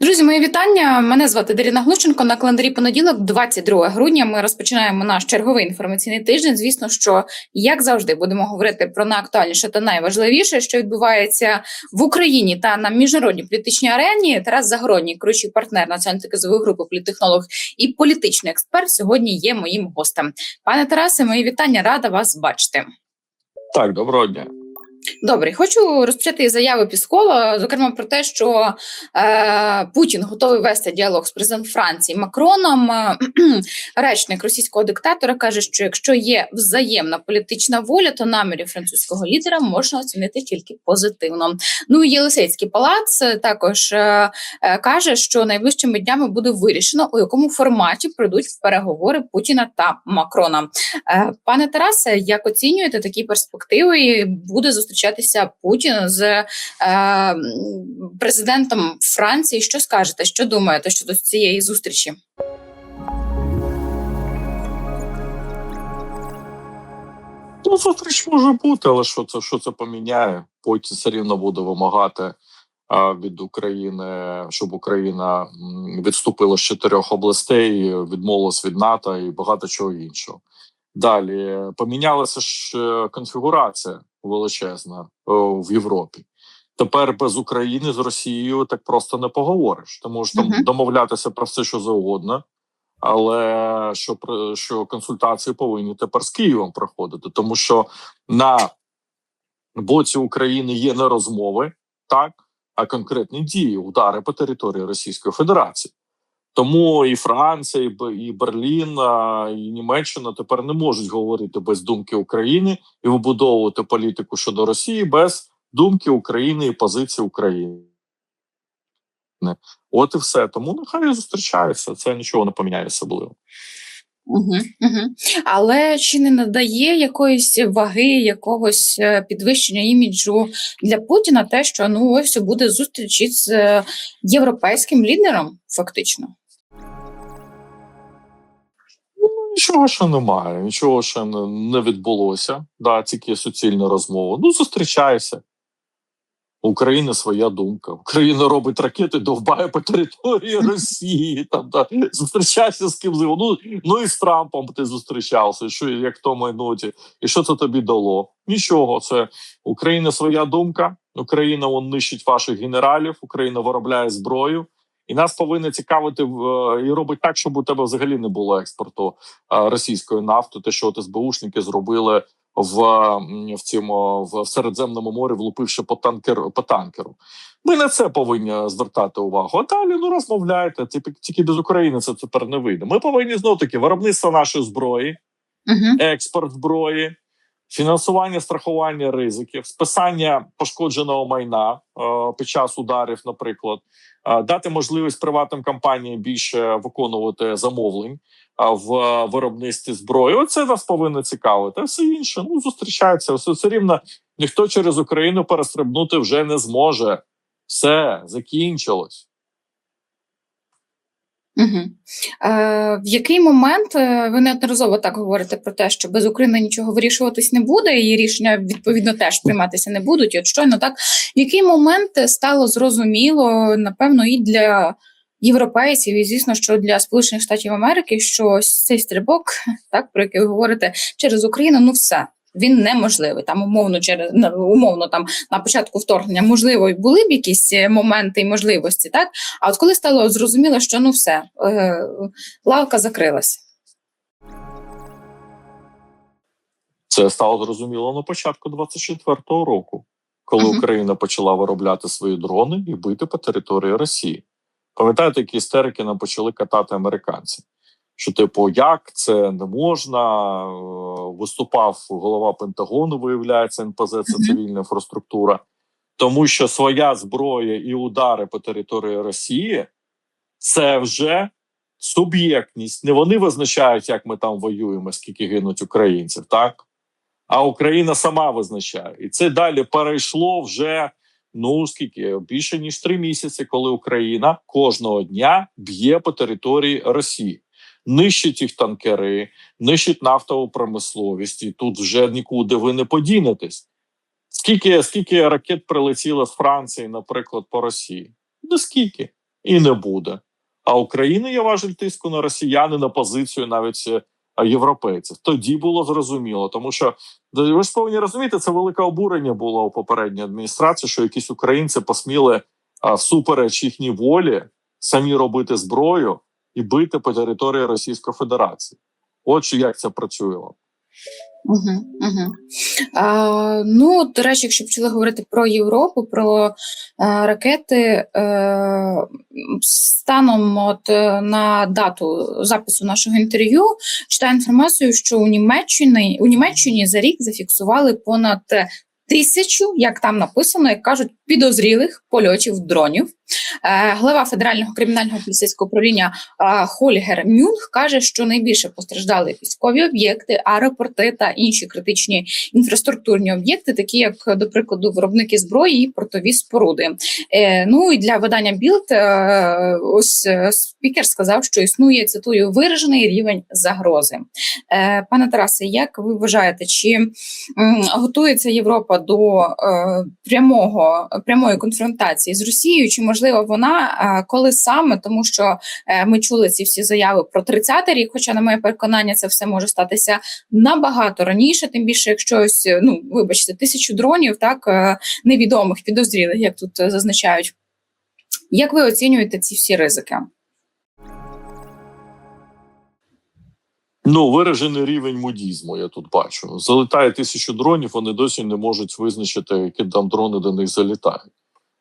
Друзі, мої вітання. Мене звати Даріна Глущенко. На календарі понеділок, 22 грудня. Ми розпочинаємо наш черговий інформаційний тиждень. Звісно, що як завжди будемо говорити про найактуальніше та найважливіше, що відбувається в Україні та на міжнародній політичній арені. Тарас Загородній, керуючий партнер національної казової групи, політтехнолог і політичний експерт, сьогодні є моїм гостем. Пане Тарасе, мої вітання, рада вас бачити. Так, доброго дня. Добре, хочу розпочати заяви Піскова, зокрема про те, що е, Путін готовий вести діалог з президентом Франції Макроном. Речник російського диктатора каже, що якщо є взаємна політична воля, то наміри французького лідера можна оцінити тільки позитивно. Ну і Єлисейський палац е, також е, е, каже, що найближчими днями буде вирішено, у якому форматі пройдуть переговори Путіна та Макрона. Е, пане Тарасе, як оцінюєте такі перспективи? Буде зустрічатися Путін з е, президентом Франції. Що скажете? Що думаєте щодо цієї зустрічі? Ну, зустріч може бути, але що це, що це поміняє? Путін все рівно буде вимагати від України, щоб Україна відступила з чотирьох областей, відмовилась від НАТО і багато чого іншого. Далі помінялася ж е, конфігурація величезна о, в Європі. Тепер без України з Росією так просто не поговориш. Ти можеш там Мгм. домовлятися про все, що завгодно, але що що консультації повинні тепер з Києвом проходити, тому що на боці України є не розмови, так а конкретні дії, удари по території Російської Федерації. Тому і Франція, і Берлін, і Німеччина тепер не можуть говорити без думки України і вибудовувати політику щодо Росії без думки України і позиції України. От і все. Тому нехай зустрічаються. Це нічого не поміняє особливо. Угу, угу. Але чи не надає якоїсь ваги, якогось е, підвищення іміджу для Путіна те, що ну ось буде зустріч із е, європейським лідером, фактично? Нічого ще немає, нічого ще не, відбулося. Да, тільки суцільна розмова. Ну, зустрічайся. У України своя думка. Україна робить ракети, довбає по території Росії. Там, да. Зустрічайся з ким ну, ну і з Трампом ти зустрічався, що як в тому ноті. І що це тобі дало? Нічого. Це Україна своя думка. Україна он нищить ваших генералів, Україна виробляє зброю. І нас повинно цікавити в- і робить так, щоб у тебе взагалі не було експорту е, російської нафти. Те, що от СБУшники зробили в, в цьому в Середземному морі, влупивши по танкер по танкеру. Ми на це повинні звертати увагу. А далі ну розмовляйте. Тільки, тільки без України це тепер не вийде. Ми повинні знов таки виробництво нашої зброї, Угу. експорт зброї, фінансування страхування ризиків, списання пошкодженого майна е, під час ударів, наприклад, е, дати можливість приватним компаніям більше виконувати замовлень е, в виробництві зброї. Оце нас повинно цікавити. Все інше ну зустрічається. Все це рівно ніхто через Україну перестрибнути вже не зможе. Все закінчилось. Угу. Е, в який момент е, ви неодноразово так говорите про те, що без України нічого вирішуватись не буде, і рішення відповідно теж прийматися не будуть. І От щойно так, в який момент стало зрозуміло, напевно, і для європейців, і звісно, що для Сполучених Штатів Америки, що цей стрибок, так про який ви говорите, через Україну, ну все. Він неможливий там умовно через умовно там на початку вторгнення можливо були б якісь е, моменти і можливості, так а от коли стало зрозуміло, що ну все, е, лавка закрилася. Це стало зрозуміло на початку 24-го року, коли Мгм. Україна почала виробляти свої дрони і бити по території Росії. Пам'ятаєте, які істерики нам почали катати американці? Що, типу, як це не можна? Е, Виступав голова Пентагону, виявляється, НПЗ це цивільна інфраструктура, тому що своя зброя і удари по території Росії це вже суб'єктність. Не вони визначають, як ми там воюємо, скільки гинуть українців, так? А Україна сама визначає. І це далі перейшло вже ну скільки більше ніж три місяці, коли Україна кожного дня б'є по території Росії. Нищить їх танкери, нищить нафтову промисловість, і тут вже нікуди ви не подінетесь. Скільки, скільки ракет прилетіло з Франції, наприклад, по Росії? Ну скільки? і не буде. А Україна є важель тиску на росіяни на позицію навіть е, європейців. Тоді було зрозуміло, тому що ви ж повинні розуміти, це велике обурення було у попередній адміністрації, що якісь українці посміли а, всупереч їхній волі самі робити зброю і бити по території Російської Федерації. От що як це працювало. Угу, угу. А, ну, до речі, якщо почали говорити про Європу, про е, ракети, е, станом от, е, на дату запису нашого інтерв'ю, читаю інформацію, що у Німеччині, у Німеччині за рік зафіксували понад тисячу, як там написано, як кажуть, підозрілих польотів дронів. Е, Глава федерального кримінального поліцейського управління Хольгер Мюнх каже, що найбільше постраждали військові об'єкти, аеропорти та інші критичні інфраструктурні об'єкти, такі як, до прикладу, виробники зброї і портові споруди. Е, Ну і для видання Білд ось е, спікер сказав, що існує цитую виражений рівень загрози. Пане Тарасе, як ви вважаєте, чи готується Європа до прямого прямої конфронтації з Росією? Чи можливо вона е, коли саме, тому що е, ми чули ці всі заяви про 30-й рік, хоча на моє переконання, це все може статися набагато раніше, тим більше, якщо ось, е, ну вибачте, тисячу дронів, так невідомих підозрілих, як тут зазначають. Як ви оцінюєте ці всі ризики? Ну, виражений рівень мудізму, я тут бачу. Залітає тисячу дронів, вони досі не можуть визначити, які там дрони до них залітають.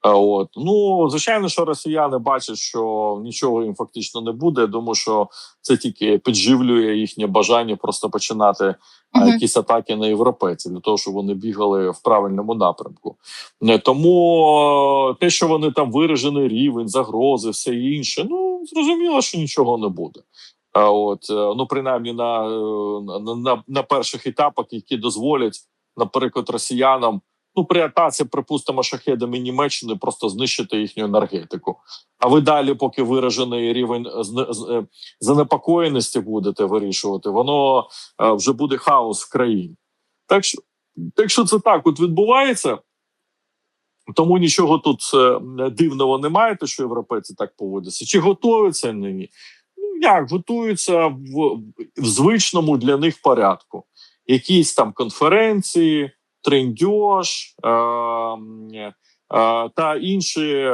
А от ну звичайно, що росіяни бачать, що нічого їм фактично не буде. Я думаю, що це тільки підживлює їхнє бажання просто починати а, Мгм. якісь атаки на європейців для того, щоб вони бігали в правильному напрямку. Не тому е, те, що вони там виражений рівень, загрози, все інше. Ну зрозуміло, що нічого не буде. А от е, ну принаймні на, е, на, на, на перших етапах, які дозволять, наприклад, росіянам. Ну, при атаці, припустимо, шахедами Німеччини просто знищити їхню енергетику. А ви далі, поки виражений рівень е, занепокоєності будете вирішувати, воно е, вже буде хаос в країні. Так що, якщо це так от відбувається, тому нічого тут е, дивного немає, те, що європейці так поводяться. Чи готуються ні? Ну як готуються в, в звичному для них порядку? Якісь там конференції, трендьош е, та інші,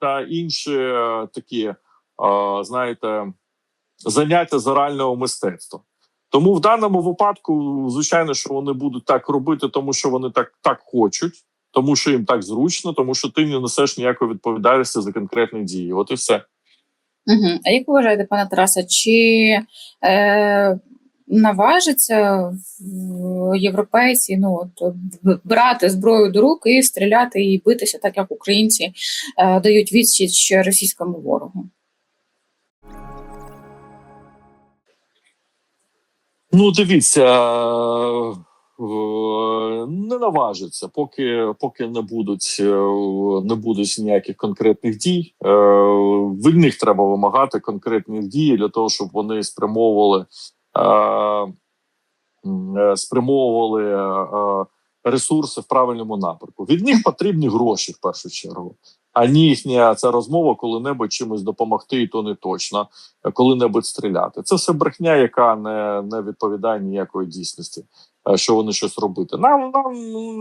та інші такі, знаєте, заняття з орального мистецтва. Тому в даному випадку, звичайно, що вони будуть так робити, тому що вони так, так хочуть, тому що їм так зручно, тому що ти не несеш ніякої відповідальності за конкретні дії. От і все. Угу. А як ви вважаєте, пане Тарасе, чи е, наважаться в- європейці ну, от, брати зброю до рук і стріляти і битися, так як українці е, дають відсіч російському ворогу? Ну, дивіться, е, не наважиться, поки, поки не будуть, е, не будуть ніяких конкретних дій. Е, Від них треба вимагати конкретних дій для того, щоб вони спрямовували, е, е, спрямовували е, ресурси в правильному напрямку. Від них потрібні гроші в першу чергу. А не їхня ця розмова коли-небудь чимось допомогти, і то не точно коли-небудь стріляти. Це все брехня, яка не, не відповідає ніякої дійсності, е, що вони щось робити. Нам нам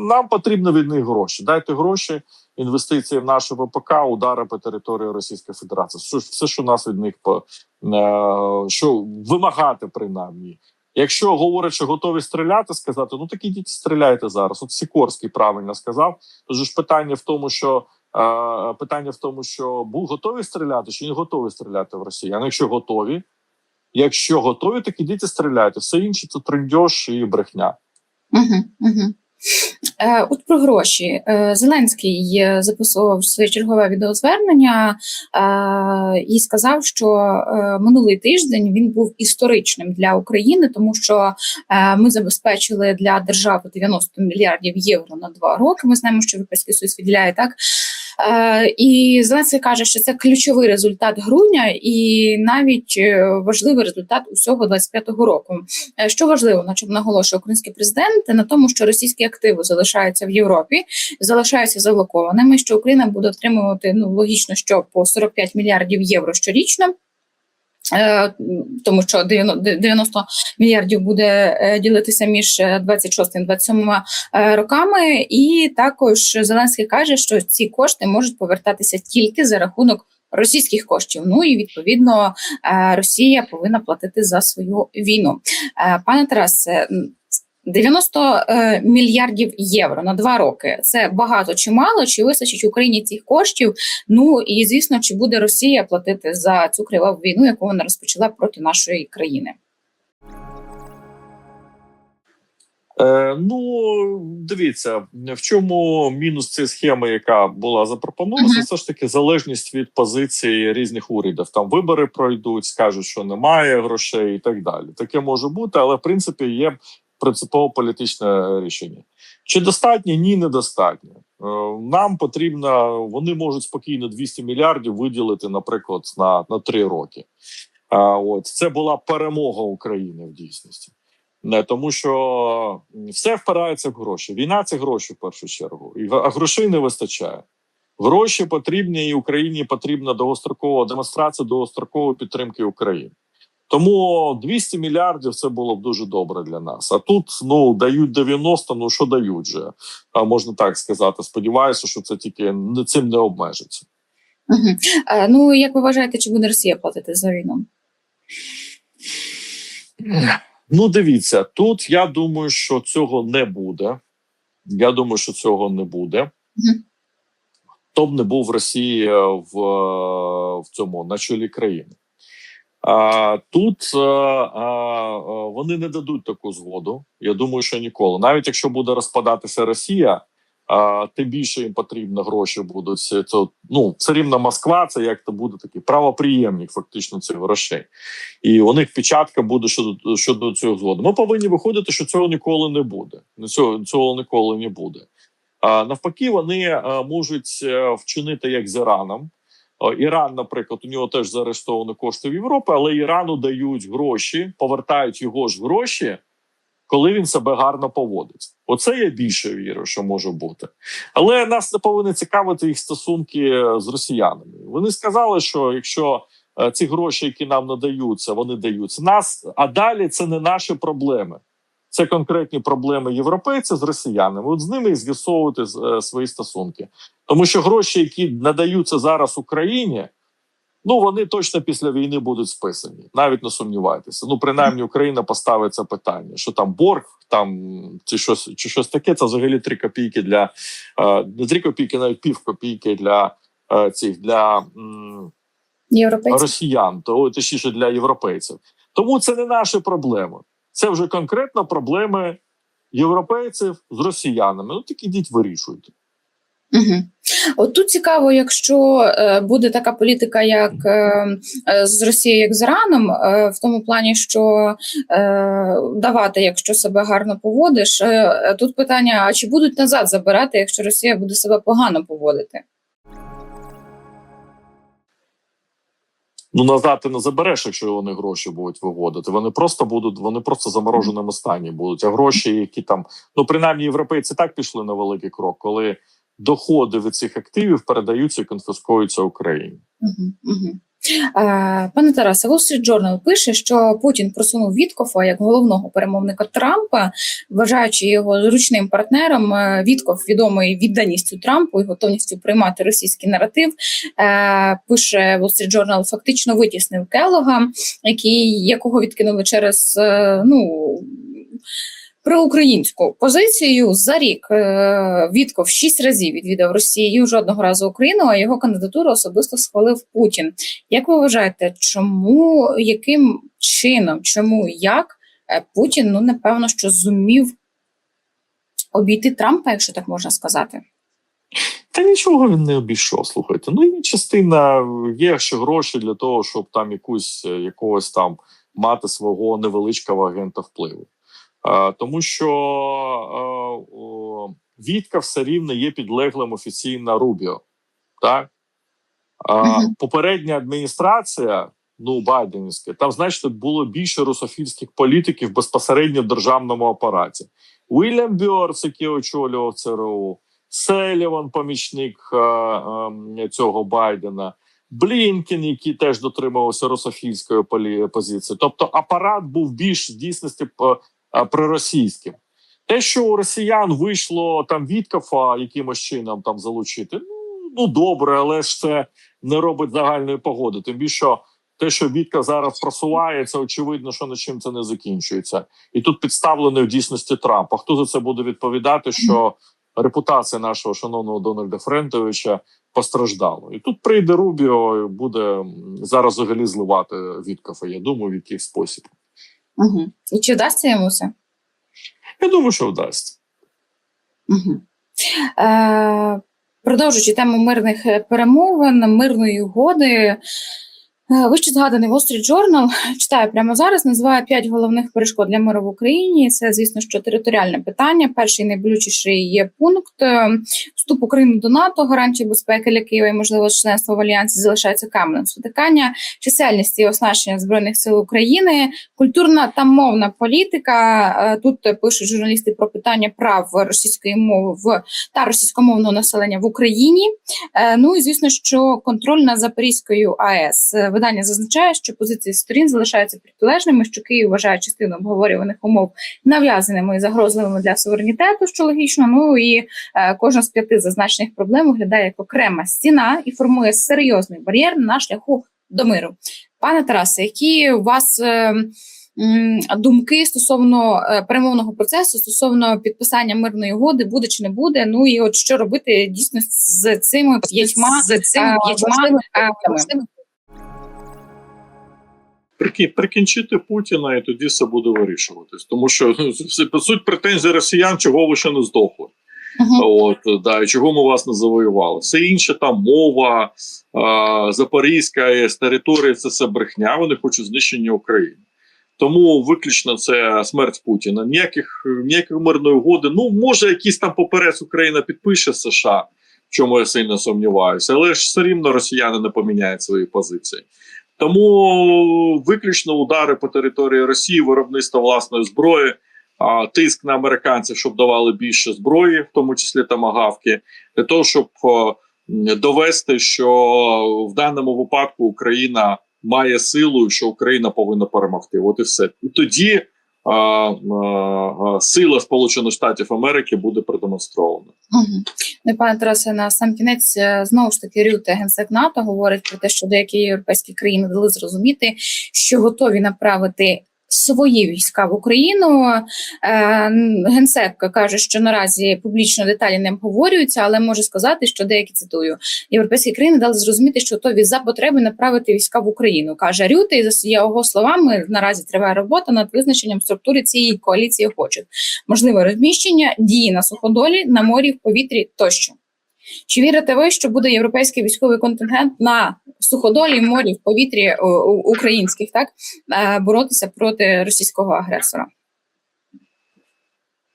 нам потрібно від них гроші. Дайте гроші, інвестиції в наше ВПК, удари по території Російської Федерації. Все, все що нас від них по е, що вимагати, принаймні. Якщо говорять, що готові стріляти, сказати, ну так ідіть стріляйте зараз. От Сікорський правильно сказав. Тож ж питання в тому, що Е, питання в тому, що був готові стріляти чи не готові стріляти в Росіян. Якщо готові, якщо готові, так ідіть і стріляйте. Все інше це трендьош і брехня. Е, от про гроші. Е, Зеленський е, записував своє чергове відеозвернення і сказав, що минулий тиждень він був історичним для України, тому що ми забезпечили для держави 90 мільярдів євро на два роки. Ми знаємо, що Європейський Союз виділяє так. Е, І Зеленський каже, що це ключовий результат грудня і навіть е, важливий результат усього 25-го року. Е, Що важливо, на чому наголошує український президент, на тому, що російські активи залишаються в Європі, залишаються заблокованими. Що Україна буде отримувати ну логічно, що по 45 мільярдів євро щорічно. Е, Тому що 90 90 мільярдів буде е, ділитися між е, 26 і 27 е, роками, і також Зеленський каже, що ці кошти можуть повертатися тільки за рахунок російських коштів. Ну і відповідно Росія повинна платити за свою війну. Пане Тарасе, 90 е, мільярдів євро на два роки. Це багато чи мало? Чи вистачить Україні цих коштів? Ну і звісно, чи буде Росія платити за цю криваву війну, яку вона розпочала проти нашої країни? Е, ну, дивіться, в чому мінус цієї схеми, яка була запропонована, Мгм. це все ж таки залежність від позиції різних урядів. Там вибори пройдуть, скажуть, що немає грошей і так далі. Таке може бути, але в принципі є принципово політичне рішення. Чи достатньо? Ні, недостатньо. Е, Нам потрібно, вони можуть спокійно 200 мільярдів виділити, наприклад, на, на три роки. От це була перемога України в дійсності. Не тому, що все впирається в гроші. Війна це гроші в першу чергу, а грошей не вистачає. Гроші потрібні і Україні потрібна довгострокова демонстрація довгострокової підтримки України. Тому 200 мільярдів це було б дуже добре для нас. А тут ну дають 90, ну що дають же, а можна так сказати. Сподіваюся, що це тільки цим не обмежиться. Угу. Ну як ви вважаєте, чи буде Росія платити за війну? Ну, дивіться, тут я думаю, що цього не буде. Я думаю, що цього не буде. Мгм. Хто б не був в Росії е, в, е, в цьому на чолі країни. А, тут а, а, вони не дадуть таку згоду. Я думаю, що ніколи. Навіть якщо буде розпадатися Росія, а, тим більше їм потрібно гроші будуть. Це ну все рівно Москва. Це як то буде такий правоприємник, фактично цих грошей, і у них печатка буде щодо щодо цього згоди. Ми повинні виходити, що цього ніколи не буде. Цього цього ніколи не буде. А навпаки, вони а, можуть е, вчинити як з Іраном. Е, Іран, наприклад, у нього теж заарештовані кошти в Європі, але Ірану дають гроші, повертають його ж гроші, коли він себе гарно поводить. Оце я більше вірю, що може бути. Але нас не повинні цікавити їх стосунки з росіянами. Вони сказали, що якщо е, ці гроші, які нам надаються, вони даються нас, а далі це не наші проблеми. Це конкретні проблеми європейців з росіянами. От з ними і з'ясовувати е, свої стосунки. Тому що гроші, які надаються зараз Україні, ну вони точно після війни будуть списані. Навіть не сумнівайтеся. Ну, принаймні, Україна поставить це питання, що там борг, там чи щось, чи щось таке. Це взагалі 3 копійки для е, не 3 копійки, навіть пів копійки для е, цих для м, росіян, то точніше для європейців. Тому це не наші проблеми. Це вже конкретно проблеми європейців з росіянами. Ну так ідіть вирішуйте. Угу. От тут цікаво, якщо е, буде така політика, як е, е, з Росією, як з Іраном, в тому плані, що давати, якщо себе гарно поводиш, тут питання: а чи будуть назад забирати, якщо Росія буде себе погано поводити? Ну назад ти не забереш, якщо вони гроші будуть виводити. Вони просто будуть, вони просто замороженими стані будуть. А гроші, які там, ну принаймні, європейці так пішли на великий крок, коли доходи від цих активів передаються і конфіскуються Україні. Угу, угу. Е, Пане Тарасе, Wall Street Journal пише, що Путін просунув Віткофа як головного перемовника Трампа, вважаючи його зручним партнером. Е, Вітков відомий відданістю Трампу і готовністю приймати російський наратив. Е, Пише Wall Street Journal, фактично витіснив Келога, який якого відкинули через ну. Проукраїнську позицію за рік е, Вітков шість разів відвідав Росію, жодного разу Україну, а його кандидатуру особисто схвалив Путін. Як ви вважаєте, чому яким чином, чому як е, Путін ну напевно що зумів обійти Трампа, якщо так можна сказати? Та нічого він не обійшов. Слухайте. Ну і частина є ще гроші для того, щоб там якусь е, якогось там мати свого невеличкого агента впливу. А, тому що Вітка все рівно є підлеглим офіційно Рубіо. Так? Попередня адміністрація, ну Байденівська, там, значить, було більше русофільських політиків безпосередньо в державному апараті. Уільям Бьорс, який очолював ЦРУ, Селіван, помічник е, е, цього Байдена, Блінкен, який теж дотримувався русофільської позиції. Тобто апарат був більш в дійсності е, проросійським. Те, що у росіян вийшло там Віткафа якимось чином там залучити, ну, ну добре, але ж це не робить загальної погоди. Тим більше те, що Вітка зараз просувається, очевидно, що на чим це не закінчується. І тут підставлений в дійсності Трамп. А хто за це буде відповідати? Що репутація нашого шановного Дональда Френтовича постраждала. І тут прийде Рубіо буде зараз взагалі зливати Віткафа. Я думаю, в який спосіб. Угу. І чи вдасться йому це? Я думаю, що вдасться. Угу. Е, продовжуючи тему мирних е, перемовин, мирної угоди. Е, Вище згаданий Wall Street Journal, читаю прямо зараз, називає п'ять головних перешкод для миру в Україні. Це, звісно, що територіальне питання. Перший найболючіший є пункт е, вступ України до НАТО, гарантії безпеки для Києва і можливо членство в альянсі залишається каменем спотикання, чисельність і оснащення збройних сил України, культурна та мовна політика. Е, Тут пишуть журналісти про питання прав російської мови в та російськомовного населення в Україні. Ну і звісно, що контроль над Запорізькою АЕС видання зазначає, що позиції сторін залишаються протилежними, що Київ вважає частину обговорюваних умов нав'язаними і загрозливими для суверенітету, що логічно. Ну і е, кожна з п'яти зазначених проблем виглядає як окрема стіна і формує серйозний бар'єр на шляху до миру. Пане Тарасе, які у вас е, думки стосовно е, перемовного процесу, стосовно підписання мирної угоди, буде чи не буде? Ну і от що робити дійсно з цими п'ятьма з цим е, п'ятьма прикінчити Путіна, і тоді все буде вирішуватись. Тому що ну, це суть претензій росіян, чого ви ще не здохли. Мгм. От да, і чого ми вас не завоювали. Все інше там мова, а, Запорізька АЕС, територія це все брехня. Вони хочуть знищення України. Тому виключно це смерть Путіна. Ніяких ніякої мирної угоди. Ну може, якийсь там поперець Україна підпише США, в чому я сильно сумніваюся, але ж все рівно росіяни не поміняють свої позиції. Тому виключно удари по території Росії, виробництво власної зброї, тиск на американців, щоб давали більше зброї, в тому числі тамагавки, для того, щоб довести, що в даному випадку Україна має силу, і що Україна повинна перемогти. От і все. І тоді сила Сполучених Штатів Америки буде продемонстрована. Угу. Пане Тарасе, на сам кінець е, знову ж таки Рюте, генсек НАТО, говорить про те, що деякі європейські країни дали зрозуміти, що готові направити. Свої війська в Україну Е, генсек каже, що наразі публічно деталі не обговорюються, але може сказати, що деякі цитую європейські країни дали зрозуміти, що готові за потреби направити війська в Україну. каже Рюте, і за його словами наразі триває робота над визначенням структури цієї коаліції охочих можливе розміщення, дії на суходолі, на морі, в повітрі тощо. Чи вірите ви, що буде європейський військовий контингент на суходолі, морі, в повітрі о, українських, так е, боротися проти російського агресора?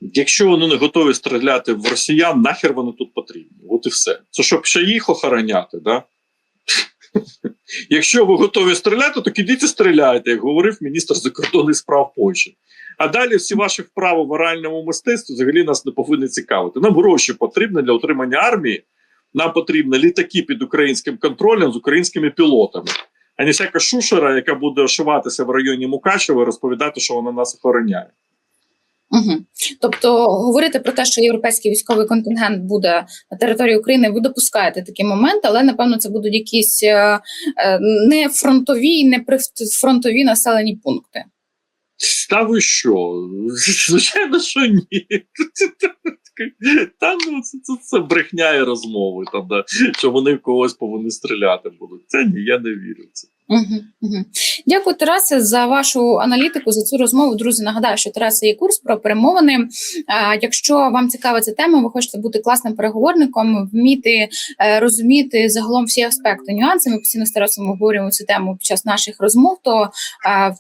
Якщо вони не готові стріляти в росіян, нахер вони тут потрібні. От і все. Це щоб ще їх охороняти, да? Якщо ви готові стріляти, то ідіть і стріляйте, як говорив міністр закордонних справ Польщі. А далі всі ваші вправи в оральному мистецтві взагалі нас не повинні цікавити. Нам гроші потрібні для утримання армії. Нам потрібні літаки під українським контролем з українськими пілотами, а не всяка шушера, яка буде ошиватися в районі Мукачева і розповідати, що вона нас охороняє. Угу. Тобто говорити про те, що європейський військовий контингент буде на території України, ви допускаєте такі моменти, але напевно це будуть якісь е, е, не фронтові, не прифронтові населені пункти. Та ви що? Звичайно, що ні. Та ну це, це, це брехня і розмови, там, да, що вони в когось повинні стріляти будуть. Це ні, я не вірю в це. Дякую, Тарасе, за вашу аналітику, за цю розмову. Друзі, нагадаю, що Тараса є курс про перемовини. Якщо вам цікава ця тема, ви хочете бути класним переговорником, вміти е, розуміти загалом всі аспекти, нюанси. Ми постійно з Тарасом обговорюємо цю тему під час наших розмов. То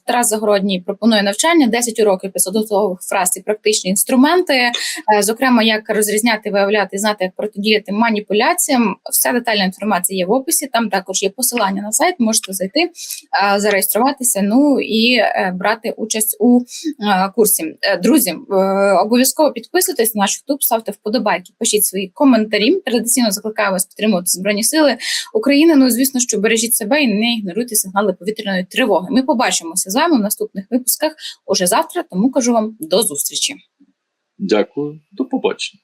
Тарас Загородній пропонує навчання 10 уроків підготових фраз і практичні інструменти, е, зокрема, як розрізняти, виявляти, знати, як протидіяти маніпуляціям. Вся детальна інформація є в описі. Там також є посилання на сайт. Можете зайти, е, зареєструватися. Ну і е, брати участь у е, курсі. Е, Друзі, обов'язково підписуйтесь на наш YouTube, ставте вподобайки, пишіть свої коментарі. Традиційно закликаю вас підтримувати збройні сили України. Ну звісно, що бережіть себе і не ігноруйте сигнали повітряної тривоги. Ми побачимося з вами в наступних випусках уже завтра. Тому кажу вам до зустрічі. Дякую, до побачення.